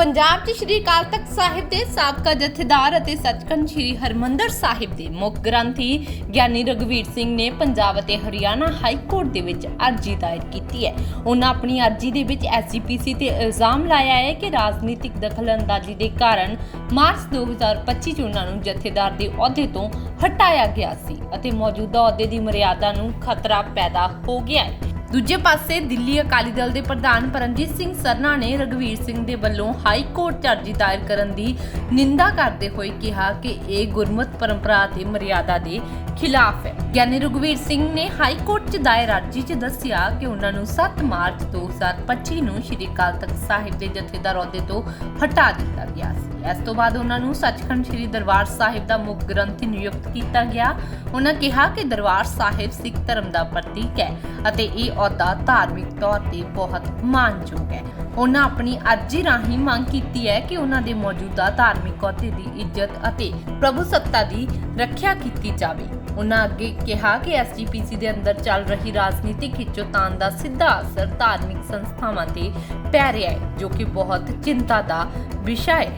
ਪੰਜਾਬ 'ਚ ਸ਼੍ਰੀ ਅਕਾਲ ਤਖਤ ਸਾਹਿਬ ਦੇ ਸਾਬਕਾ ਜਥੇਦਾਰ ਅਤੇ ਸੱਚਖੰਡ ਸ਼੍ਰੀ ਹਰਮੰਦਰ ਸਾਹਿਬ ਦੇ ਮੁੱਖ ਗ੍ਰੰਥੀ ਗਿਆਨੀ ਰਗਵੀਰ ਸਿੰਘ ਨੇ ਪੰਜਾਬ ਅਤੇ ਹਰਿਆਣਾ ਹਾਈ ਕੋਰਟ ਦੇ ਵਿੱਚ ਅਰਜੀ ਦਾਇਰ ਕੀਤੀ ਹੈ। ਉਹਨਾਂ ਆਪਣੀ ਅਰਜੀ ਦੇ ਵਿੱਚ ਐਸਜੀਪੀਸੀ ਤੇ ਇਲਜ਼ਾਮ ਲਾਇਆ ਹੈ ਕਿ ਰਾਜਨੀਤਿਕ ਦਖਲਅੰਦਾਜ਼ੀ ਦੇ ਕਾਰਨ ਮਾਰਚ 2025 ਚ ਉਹਨਾਂ ਨੂੰ ਜਥੇਦਾਰ ਦੇ ਅਹੁਦੇ ਤੋਂ ਹਟਾਇਆ ਗਿਆ ਸੀ ਅਤੇ ਮੌਜੂਦਾ ਅਹੁਦੇ ਦੀ ਮਰਿਆਦਾ ਨੂੰ ਖਤਰਾ ਪੈਦਾ ਹੋ ਗਿਆ ਹੈ। ਦੂਜੇ ਪਾਸੇ ਦਿੱਲੀ ਅਕਾਲੀ ਦਲ ਦੇ ਪ੍ਰਧਾਨ ਪਰਮਜੀਤ ਸਿੰਘ ਸਰਨਾ ਨੇ ਰਗਵੀਰ ਸਿੰਘ ਦੇ ਵੱਲੋਂ ਹਾਈ ਕੋਰਟ 'ਚ ਅਰਜ਼ੀ ਦਾਇਰ ਕਰਨ ਦੀ ਨਿੰਦਾ ਕਰਦੇ ਹੋਏ ਕਿਹਾ ਕਿ ਇਹ ਗੁਰਮਤ ਪਰੰਪਰਾ ਤੇ ਮਰਿਆਦਾ ਦੇ ਖਿਲਾਫ ਹੈ। ਗਿਆਨੀ ਰਗਵੀਰ ਸਿੰਘ ਨੇ ਹਾਈ ਕੋਰਟ 'ਚ ਦਾਇਰ ਅਰਜ਼ੀ 'ਚ ਦੱਸਿਆ ਕਿ ਉਹਨਾਂ ਨੂੰ 7 ਮਾਰਚ 2025 ਨੂੰ ਸ਼੍ਰੀ ਅਕਾਲ ਤਖਤ ਸਾਹਿਬ ਦੇ ਜਥੇਦਾਰ ਅਹੁਦੇ ਤੋਂ ਹਟਾ ਦਿੱਤਾ ਗਿਆ ਸੀ। ਇਸ ਤੋਂ ਬਾਅਦ ਉਹਨਾਂ ਨੂੰ ਸੱਚਖੰਡ ਸ੍ਰੀ ਦਰਬਾਰ ਸਾਹਿਬ ਦਾ ਮੁੱਖ ਗ੍ਰੰਥੀ ਨਿਯੁਕਤ ਕੀਤਾ ਗਿਆ। ਉਹਨਾਂ ਕਿਹਾ ਕਿ ਦਰਬਾਰ ਸਾਹਿਬ ਸਿੱਖ ਧਰਮ ਦਾ ਪ੍ਰਤੀਕ ਹੈ ਅਤੇ ਇਹ ਅਹੁਦਾ ਧਾਰਮਿਕ ਤੌਰ ਤੇ ਬਹੁਤ ਮਾਨਯੋਗ ਹੈ। ਉਹਨਾਂ ਆਪਣੀ ਅਰਜ਼ੀ ਰਾਹੀਂ ਮੰਗ ਕੀਤੀ ਹੈ ਕਿ ਉਹਨਾਂ ਦੇ ਮੌਜੂਦਾ ਧਾਰਮਿਕ ਅਹੁਦੇ ਦੀ ਇੱਜ਼ਤ ਅਤੇ ਪ੍ਰਭੂ ਸੱਤਾ ਦੀ ਰੱਖਿਆ ਕੀਤੀ ਜਾਵੇ। ਉਹਨਾਂ ਅੱਗੇ ਕਿਹਾ ਕਿ ਐਸਜੀਪੀਸੀ ਦੇ ਅੰਦਰ ਚੱਲ ਰਹੀ ਰਾਜਨੀਤਿਕ ਖਿੱਚੋਤਾਣ ਦਾ ਸਿੱਧਾ ਅਸਰ ਧਾਰਮਿਕ ਸੰਸਥਾਵਾਂ ਤੇ ਪੈ ਰਿਹਾ ਹੈ, ਜੋ ਕਿ ਬਹੁਤ ਚਿੰਤਾ ਦਾ ਵਿਸ਼ਾ ਹੈ।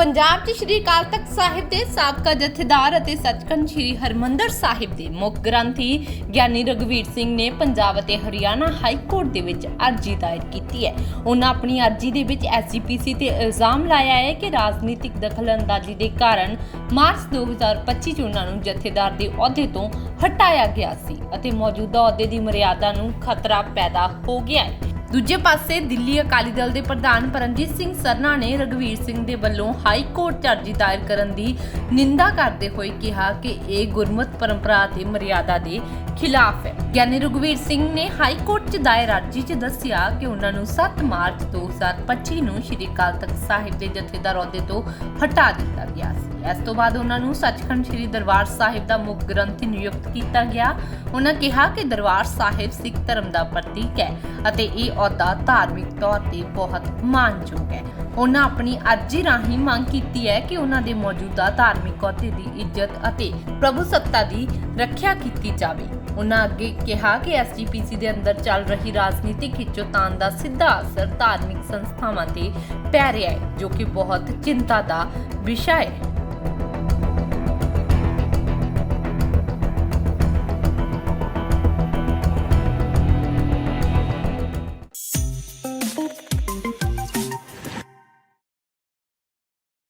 ਪੰਜਾਬ 'ਚ ਸ਼੍ਰੀ ਅਕਾਲ ਤਖਤ ਸਾਹਿਬ ਦੇ ਸਾਬਕਾ ਜਥੇਦਾਰ ਅਤੇ ਸੱਚਖੰਡ ਸ਼੍ਰੀ ਹਰਮੰਦਰ ਸਾਹਿਬ ਦੇ ਮੁੱਖ ਗ੍ਰੰਥੀ ਗਿਆਨੀ ਰਗਵੀਰ ਸਿੰਘ ਨੇ ਪੰਜਾਬ ਅਤੇ ਹਰਿਆਣਾ ਹਾਈ ਕੋਰਟ ਦੇ ਵਿੱਚ ਅਰਜੀ ਦਾਇਰ ਕੀਤੀ ਹੈ। ਉਹਨਾਂ ਆਪਣੀ ਅਰਜੀ ਦੇ ਵਿੱਚ ਐਸਜੀਪੀਸੀ ਤੇ ਇਲਜ਼ਾਮ ਲਾਇਆ ਹੈ ਕਿ ਰਾਜਨੀਤਿਕ ਦਖਲਅੰਦਾਜ਼ੀ ਦੇ ਕਾਰਨ ਮਾਰਚ 2025 ਚ ਉਹਨਾਂ ਨੂੰ ਜਥੇਦਾਰ ਦੇ ਅਹੁਦੇ ਤੋਂ ਹਟਾਇਆ ਗਿਆ ਸੀ ਅਤੇ ਮੌਜੂਦਾ ਅਹੁਦੇ ਦੀ ਮਰਿਆਦਾ ਨੂੰ ਖਤਰਾ ਪੈਦਾ ਹੋ ਗਿਆ ਹੈ। ਦੂਜੇ ਪਾਸੇ ਦਿੱਲੀ ਅਕਾਲੀ ਦਲ ਦੇ ਪ੍ਰਧਾਨ ਪਰਮਜੀਤ ਸਿੰਘ ਸਰਨਾ ਨੇ ਰਗਵੀਰ ਸਿੰਘ ਦੇ ਵੱਲੋਂ ਹਾਈ ਕੋਰਟ 'ਚ ਅਰਜ਼ੀ ਦਾਇਰ ਕਰਨ ਦੀ ਨਿੰਦਾ ਕਰਦੇ ਹੋਏ ਕਿਹਾ ਕਿ ਇਹ ਗੁਰਮਤ ਪਰੰਪਰਾ ਤੇ ਮਰਿਆਦਾ ਦੇ ਖਿਲਾਫ ਹੈ। ਗਿਆਨੀ ਰਗਵੀਰ ਸਿੰਘ ਨੇ ਹਾਈ ਕੋਰਟ 'ਚ ਦਾਇਰ ਅਰਜ਼ੀ 'ਚ ਦੱਸਿਆ ਕਿ ਉਹਨਾਂ ਨੂੰ 7 ਮਾਰਚ 2025 ਨੂੰ ਸ਼੍ਰੀ ਅਕਾਲ ਤਖਤ ਸਾਹਿਬ ਦੇ ਜਥੇਦਾਰ ਅਹੁਦੇ ਤੋਂ ਹਟਾ ਦਿੱਤਾ ਗਿਆ ਸੀ। ਇਸ ਤੋਂ ਬਾਅਦ ਉਹਨਾਂ ਨੂੰ ਸੱਚਖੰਡ ਸ੍ਰੀ ਦਰਬਾਰ ਸਾਹਿਬ ਦਾ ਮੁੱਖ ਗ੍ਰੰਥੀ ਨਿਯੁਕਤ ਕੀਤਾ ਗਿਆ। ਉਹਨਾਂ ਕਿਹਾ ਕਿ ਦਰਬਾਰ ਸਾਹਿਬ ਸਿੱਖ ਧਰਮ ਦਾ ਪ੍ਰਤੀਕ ਹੈ ਅਤੇ ਇਹ ਅਹੁਦਾ ਧਾਰਮਿਕ ਤੌਰ ਤੇ ਬਹੁਤ ਮਾਨਯੋਗ ਹੈ। ਉਹਨਾਂ ਆਪਣੀ ਅਰਜ਼ੀ ਰਾਹੀਂ ਮੰਗ ਕੀਤੀ ਹੈ ਕਿ ਉਹਨਾਂ ਦੇ ਮੌਜੂਦਾ ਧਾਰਮਿਕ ਅਹੁਦੇ ਦੀ ਇੱਜ਼ਤ ਅਤੇ ਪ੍ਰਭੂ ਸੱਤਾ ਦੀ ਰੱਖਿਆ ਕੀਤੀ ਜਾਵੇ। ਉਹਨਾਂ ਅੱਗੇ ਕਿਹਾ ਕਿ ਐਸਜੀਪੀਸੀ ਦੇ ਅੰਦਰ ਚੱਲ ਰਹੀ ਰਾਜਨੀਤਿਕ ਖਿੱਚੋਤਾਣ ਦਾ ਸਿੱਧਾ ਅਸਰ ਧਾਰਮਿਕ ਸੰਸਥਾਵਾਂ ਤੇ ਪੈ ਰਿਹਾ ਹੈ, ਜੋ ਕਿ ਬਹੁਤ ਚਿੰਤਾ ਦਾ ਵਿਸ਼ਾ ਹੈ।